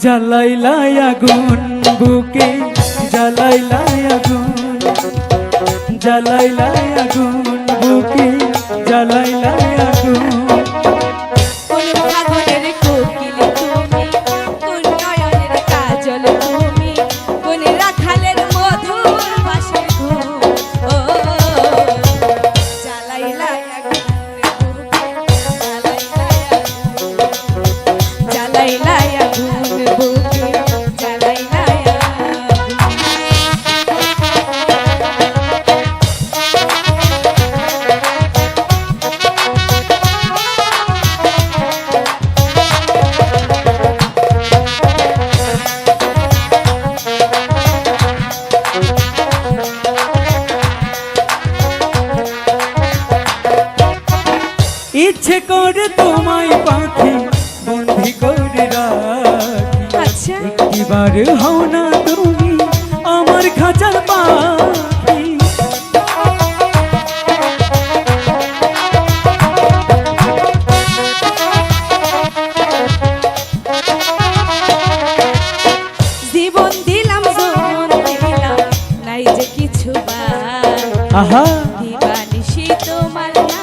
জ্বালাইলাই আগুন বুকে জ্বালাইলাই আগুন জ্বালাইলাই আগুন বুকে জ্বালাইলাই ইচ্ছে করে তোমায় পাখি বন্দি করে রাখি। আচ্ছা। একটিবার হও না তুমি আমার খাঁচার পাখি। জীবন দিলাম জীবন দিলাম নাই যে কিছু বা আহা। দিবানিশি তোমার না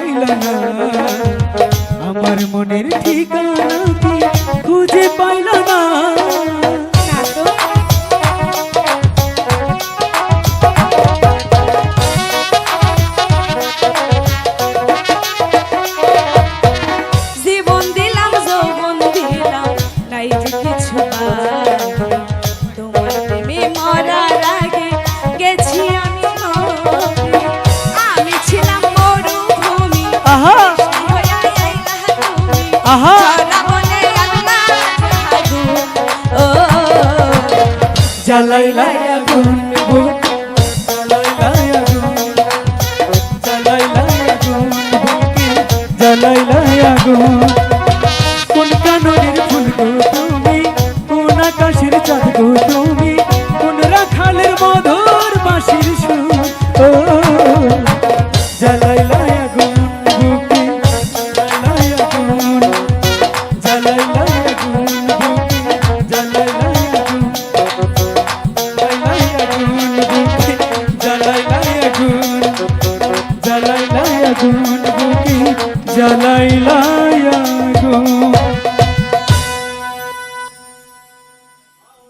পাইলা। আমার মনের ঠিকানা কি খুঁজে পাইলাম না। আহা। জ্বালাইলাই আগুন। জ্বালাইলাই আগুন জ্বালাইলাই আগুন জ্বালাইলাই আগুন বুকে জ্বালাইলা গো